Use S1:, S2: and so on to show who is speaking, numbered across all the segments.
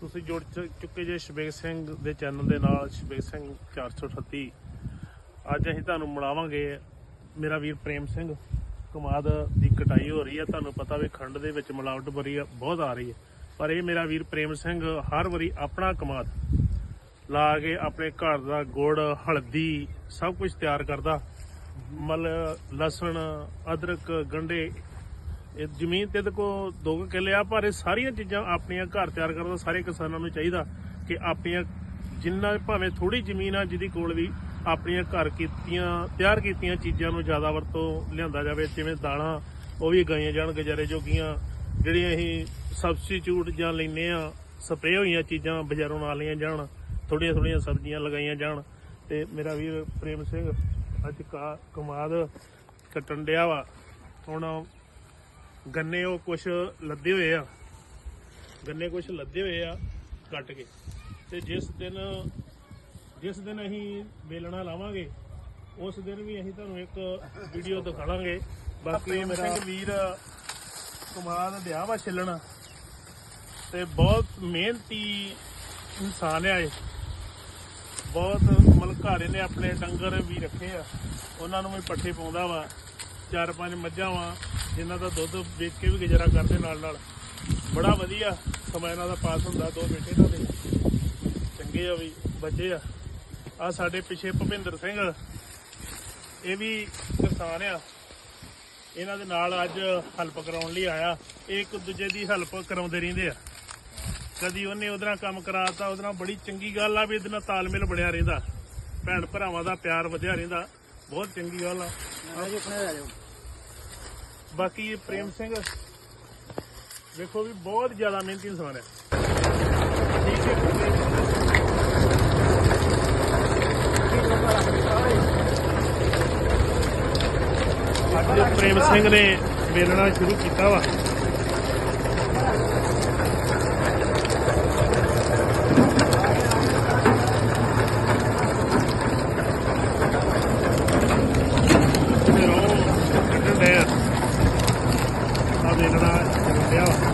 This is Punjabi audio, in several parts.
S1: ਤੁਸੀਂ ਜੁੜ ਚੁੱਕੇ ਜੇ ਸ਼ਬੇਗ ਸਿੰਘ ਦੇ ਚੈਨਲ ਦੇ ਨਾਲ ਸ਼ਬੇਗ ਸਿੰਘ 438 ਅੱਜ ਅਸੀਂ ਤੁਹਾਨੂੰ ਮਿਲਾਵਾਂਗੇ ਮੇਰਾ ਵੀਰ ਪ੍ਰੇਮ ਸਿੰਘ। ਕਮਾਦ ਦੀ ਕਟਾਈ ਹੋ ਰਹੀ ਹੈ, ਤੁਹਾਨੂੰ ਪਤਾ ਵੀ ਖੰਡ ਦੇ ਵਿੱਚ ਮਿਲਾਵਟ ਬਰੀ ਬਹੁਤ ਆ ਰਹੀ ਹੈ। ਪਰ ਇਹ ਮੇਰਾ ਵੀਰ ਪ੍ਰੇਮ ਸਿੰਘ ਹਰ ਵਾਰੀ ਆਪਣਾ ਕਮਾਦ ਲਾ ਕੇ ਆਪਣੇ ਘਰ ਦਾ ਗੁੜ, ਹਲਦੀ, ਸਭ ਕੁਝ ਤਿਆਰ ਕਰਦਾ। ਮਲ, ਲਸਣ, ਅਦਰਕ, ਗੰਡੇ ਇਹ ਜ਼ਮੀਨ ਤੇ ਇਹਦੇ ਕੋ ਦੋ ਕੁ ਕਿੱਲੇ ਆ, ਪਰ ਇਹ ਸਾਰੀਆਂ ਚੀਜ਼ਾਂ ਆਪਣੀਆਂ ਘਰ ਤਿਆਰ ਕਰਦਾ ਸਾਰੇ ਕਿਸਾਨਾਂ ਨੂੰ ਚਾਹੀਦਾ ਕਿ ਆਪਣੀਆਂ ਜਿੰਨਾ ਭਾਵੇਂ ਥੋੜੀ ਜ਼ਮੀਨ ਆ, ਜਿਹਦੀ ਕੋਲ ਵੀ ਆਪਣੀਆਂ ਘਰ ਕੀਤੀਆਂ, ਤਿਆਰ ਕੀਤੀਆਂ ਚੀਜ਼ਾਂ ਨੂੰ ਜ਼ਿਆਦਾ ਵਰਤੋਂ ਲਿਆਂਦਾ ਜਾਵੇ, ਜਿਵੇਂ ਦਾਲਾਂ, ਉਹ ਵੀ ਗਾਈਆਂ ਜਾਣ, ਗੁਜ਼ਾਰੇ ਜੋਗੀਆਂ, ਜਿਹੜੀਆਂ ਅਸੀਂ ਸਬਸਟੀਚਿਊਟ ਜਾਂ ਲੈਨੇ ਆ ਸਪਰੇਅ ਹੋਈਆਂ ਚੀਜ਼ਾਂ ਬਾਜ਼ਾਰੋਂ ਨਾਲ ਲਈਆਂ ਜਾਣ ਥੋੜੀਆਂ ਥੋੜੀਆਂ ਸਬਜ਼ੀਆਂ ਲਗਾਈਆਂ ਜਾਣ। ਤੇ ਮੇਰਾ ਵੀਰ ਪ੍ਰੇਮ ਸਿੰਘ, ਅੱਜ ਕਾ ਕਮਾਦ ਕੱਟਣ ਡਿਆ ਵਾ। ਹੁਣ ਗੰਨੇ ਉਹ ਕੁਛ ਲੱਦੇ ਹੋਏ ਆ। ਗੰਨੇ ਕੁਛ ਲੱਦੇ ਹੋਏ ਆ ਕੱਟ ਕੇ। ਤੇ ਜਿਸ ਦਿਨ ਜਿਸ ਦਿਨ ਅਸੀਂ ਵੇਲਣਾ ਲਾਵਾਂਗੇ ਉਸ ਦਿਨ ਵੀ ਅਸੀਂ ਤੁਹਾਨੂੰ ਇੱਕ ਵੀਡੀਓ ਦਿਖਾਵਾਂਗੇ ਬਾਕੀ ਮੇਰਾ ਵੀਰ ਕਮਾਲ ਦਿਆ ਵਾ ਛਿੱਲਣ। ਤੇ ਬਹੁਤ ਮਿਹਨਤੀ ਇਨਸਾਨ ਆ ਇਹ। ਬਹੁਤ ਘਰ ਇਹਨੇ ਆਪਣੇ ਡੰਗਰ ਵੀ ਰੱਖੇ ਆ। ਉਹਨਾਂ ਨੂੰ ਵੀ ਪੱਠੇ ਪਾਉਂਦਾ ਵਾ। ਚਾਰ ਪੰਜ ਮੱਝਾਂ ਵਾ। ਇਹਨਾਂ ਦਾ ਦੁੱਧ ਵੇਚ ਕੇ ਵੀ ਗੁਜ਼ਾਰਾ ਕਰਦੇ ਨਾਲ ਨਾਲ। ਬੜਾ ਵਧੀਆ ਸਮਾਂ ਇਹਨਾਂ ਦਾ ਪਾਸ ਹੁੰਦਾ, ਦੋ ਬੇਟੇ ਇਹਨਾਂ ਦੇ। ਚੰਗੇ ਆ ਵੀ, ਬੱਚੇ ਆ। ਆ ਸਾਡੇ ਪਿੱਛੇ ਭੁਪਿੰਦਰ ਸਿੰਘ। ਇਹ ਵੀ ਕਿਸਾਨ ਆ। ਇਹਨਾਂ ਦੇ ਨਾਲ ਅੱਜ ਹੈਲਪ ਕਰਾਉਣ ਲਈ ਆਇਆ। ਇਹ ਇੱਕ ਦੂਜੇ ਦੀ ਹੈਲਪ ਕਰਾਉਂਦੇ ਰਹਿੰਦੇ ਆ। ਕਦੀ ਉਹਨੇ ਉਹਦੇ ਨਾਲ ਕੰਮ ਕਰਾਤਾ, ਉਹਦੇ ਨਾਲ ਬੜੀ ਚੰਗੀ ਗੱਲ ਆ ਵੀ ਇਹਦੇ ਨਾਲ ਤਾਲਮੇਲ ਬਣਿਆ ਰਹਿੰਦਾ। ਭੈਣ ਭਰਾਵਾਂ ਦਾ ਪਿਆਰ ਵਧਿਆ ਰਹਿੰਦਾ। ਬਹੁਤ ਚੰਗੀ ਗੱਲ ਆ। ਬਾਕੀ ਪ੍ਰੇਮ ਸਿੰਘ, ਵੇਖੋ ਵੀ ਬਹੁਤ ਜ਼ਿਆਦਾ ਮਿਹਨਤੀ ਇਨਸਾਨ ਹੈ। ਠੀਕ ਹੈ ਅੱਜ ਪ੍ਰੇਮ ਸਿੰਘ ਨੇ ਵੇਲਣਾ ਸ਼ੁਰੂ ਕੀਤਾ ਵਾ ਫਿਰ ਉਹ ਕੱਢਣ ਡਿਆ ਆ ਵੇਲਣਾ ਚੱਲਿਆ ਵਾ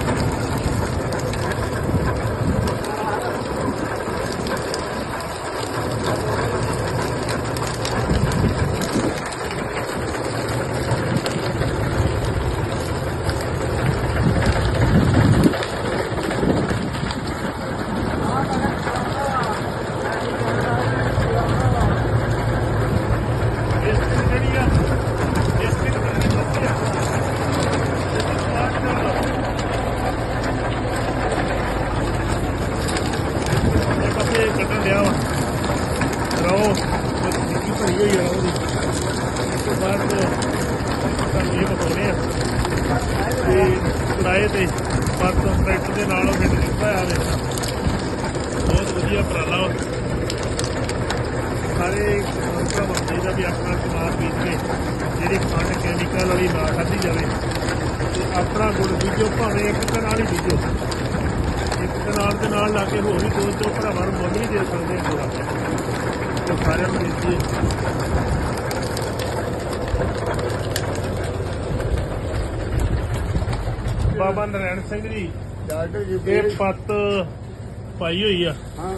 S1: ਇਸ ਦੀ ਜਿਹੜੀ ਆ ਇਸ ਦੀ ਬੜੀ ਲੱਗੀ ਆ ਇਹ ਪਾਸੇ ਕੱਟਣ ਡਿਆ ਵਾ ਰੋ ਨਿੱਕੀ ਭਰੀ ਹੋਈ ਆ ਉਹਦੀ ਇਸ ਤੋਂ ਬਾਅਦ ਤੁਹਾਨੂੰ ਇਹ ਬਤਾਉਣੇ ਆ ਤੇ ਕਿਰਾਏ ਤੇ ਪਰਸੋਂ ਟਰੈਕਟਰ ਦੇ ਨਾਲ ਉਹ ਫਿੱਟ ਕੀਤਾ ਆ ਵੇ ਬਹੁਤ ਵਧੀਆ ਉਪਰਾਲਾ ਸਾਰੇ ਭਰਾਵਾਂ ਨੂੰ ਚਾਹੀਦਾ ਵੀ ਆਪਣਾ ਸਮਾਨ ਬੀਜ ਕੇ ਜਿਹੜੀ ਖੰਡ ਕੈਮੀਕਲ ਵਾਲੀ ਨਾ ਖਾਧੀ ਜਾਵੇ ਤੇ ਆਪਣਾ ਗੁੜ ਬੀਜੋ, ਭਾਵੇਂ ਇੱਕ ਕਨਾਲ ਹੀ ਬੀਜੋ। ਇੱਕ ਕਨਾਲ ਦੇ ਨਾਲ ਲਾ ਕੇ ਹੋਰ ਵੀ ਦੋ ਦੋ ਭਰਾਵਾਂ ਨੂੰ ਮੁੱਲ ਵੀ ਦੇ ਸਕਦੇ ਹਾਂ ਗੁੜ ਤੇ ਸਾਰਿਆਂ ਨੂੰ ਬੇਨਤੀ ਹੈ। ਬਾਬਾ ਨਰੈਣ ਸਿੰਘ ਜੀ।
S2: ਡਾਕਟਰ ਜੀ
S1: ਇਹ ਪੱਤ ਪਾਈ ਹੋਈ ਆ।
S2: ਹਾਂ।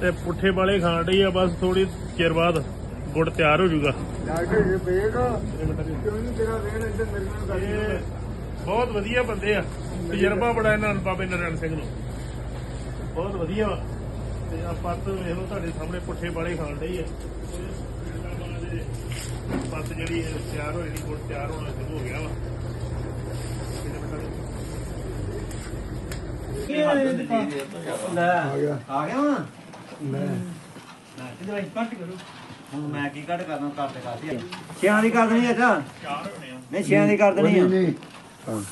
S1: ਤੇ ਪੁੱਠੇ ਵਾਲੇ ਖਾਣ ਡਈ ਆ ਬਸ ਥੋੜੀ ਚਿਰ ਬਾਅਦ ਗੁੜ ਤਿਆਰ ਹੋ ਜਾਊਗਾ।
S2: ਡਾਕਟਰ ਜੀ ਬੇਗ ਕਿਉਂ ਨਹੀਂ ਤੇਰਾ ਰਹਿਣ ਇੱਧਰ ਮੇਰੇ ਨਾਲ ਗੱਲ
S1: ਇਹ ਬਹੁਤ ਵਧੀਆ ਬੰਦੇ ਆ। ਤਜਰਬਾ ਬੜਾ ਇਹਨਾਂ ਨੂੰ ਬਾਬੇ ਨਰੈਣ ਸਿੰਘ ਨੂੰ। ਬਹੁਤ ਵਧੀਆ ਤੇ ਆ ਪੱਤ ਵੇਖ ਲਓ ਤੁਹਾਡੇ ਸਾਹਮਣੇ ਪੁੱਠੇ ਵਾਲੇ ਖਾਣ ਡਈ ਆ। ਪੱਤ ਜਿਹੜੀ ਤਿਆਰ ਹੋਈ ਦੀ ਗੁੜ ਤਿਆਰ ਹੋਣਾ ਸ਼ੁਰੂ ਹੋ ਗਿਆ ਵਾ ਇਹਦੇ ਵਿੱਚ
S3: ਲੈ।
S2: ਆ ਗਿਆ।
S3: ਆ ਗਿਆ ਵਾ
S2: ਲੈ।
S3: ਕਿਧਰ ਕੱਟ ਕਰੋ। ਹੁਣ ਮੈਂ ਕੀ ਕੱਟ ਕਰਨਾ ਕਰ ਤੇ ਕਰਦੀ ਛਿਆਂ ਦੀ ਕਰ ਦੇਣੀ ਅੱਛਾ?
S1: ਚਾਰ ਹੋਣੇ ਆ।
S3: ਨਹੀਂ ਛਿਆਂ ਦੀ ਕਰ ਦੇਣੀ ਆ।
S2: ਹਾਂ।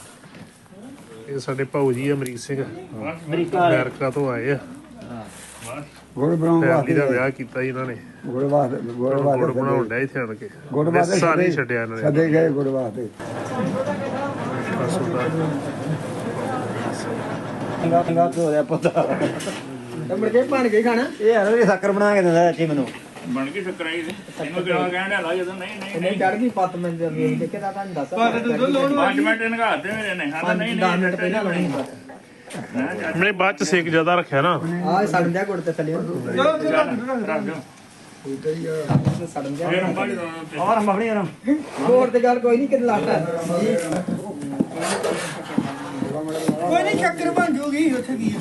S1: ਇਹ ਸਾਡੇ ਭਾਊ ਜੀ ਅਮਰੀਕ ਸਿੰਘ।
S3: ਅਮਰੀਕਾ
S1: ਅਮਰੀਕਾ ਤੋਂ ਆਏ ਆ।
S2: ਗੁੜ ਬਣਾਉਣ
S1: ਫੈਮਿਲੀ ਦਾ
S2: ਵਾਸਤੇ
S1: ਵਿਆਹ ਕੀਤਾ ਜੀ ਇਹਨਾਂ ਨੇ।
S2: ਗੁੜ ਵਾਸਤੇ ਗੁੜ
S1: ਗੁੜ
S2: ਵਾਸਤੇ
S1: ਬਣਾਉਣ ਡਿਆ ਇੱਥੇ ਆਣ ਕੇ।
S2: ਗੁੜ ਵਾਸਤੇ ਸਦੇ-
S1: ਛੱਡਿਆ ਇਹਨਾਂ ਨੇ।
S2: ਸਦੇ ਗਏ ਗੁੜ ਵਾਸਤੇ।
S3: ਚੰਗਾ ਚੰਗਾ ਤੇ ਹੋ ਰਿਹਾ ਪਤਾ।
S2: ਮੁੜ ਕੇ ਬਣ ਕੇ ਖਾਣਾ।
S3: ਇਹ ਯਾਰ ਇਹ ਸ਼ੱਕਰ ਬਣਾ ਕੇ ਦਿੰਦਾ ਚਾਚੀ ਮੈਨੂੰ।
S4: ਬਣ ਕੇ ਸ਼ੱਕਰਾਈ ਦੇ ਇਹਨੂੰ ਕਿਹਾ ਕਹਿਣ ਲਾ ਜਦੋਂ ਨਹੀਂ ਨਹੀਂ
S5: ਨਹੀਂ। ਚੜ ਗਈ ਪੱਤ ਮੈਂ ਵੇਖ ਕੇ ਤਾਂ ਤੁਹਾਨੂੰ ਦੱਸ
S4: ਪੰਜ ਮਿੰਟ ਨਗਾਤੇ ਮੇਰੇ ਨੇ। ਹਾਂ ਨਹੀਂ ਨਹੀਂ
S5: 10 ਮਿੰਟ ਪਹਿਲਾਂ ਬਸ
S1: ਮੈਨੇ ਬਾਅਦ ਚ ਸੇਕ ਜ਼ਿਆਦਾ ਰੱਖਿਆ ਨਾ।
S5: ਆ ਸੜਨ ਦਿਆ ਗੁੜ ਤੇ ਥੱਲੇ।
S2: ਚਲੋ ਚਲੋ
S4: ਰੱਖ ਦਿਓ।
S2: ਠੀਕ ਹੈ ਜੀ। ਆ।
S5: ਸੜਨ
S4: ਜੀ
S5: ਔਰ ਮਖਣੀ ਔਰ ਹੋਰ ਤੇ ਗੱਲ ਕੋਈ ਨਹੀਂ ਕਿ ਲਾਤਾ
S2: ਕੋਈ ਨਹੀਂ ਚੱਕਰ ਬਣ ਜੂਗੀ ਉੱਥੇ ਕੀ ਆ?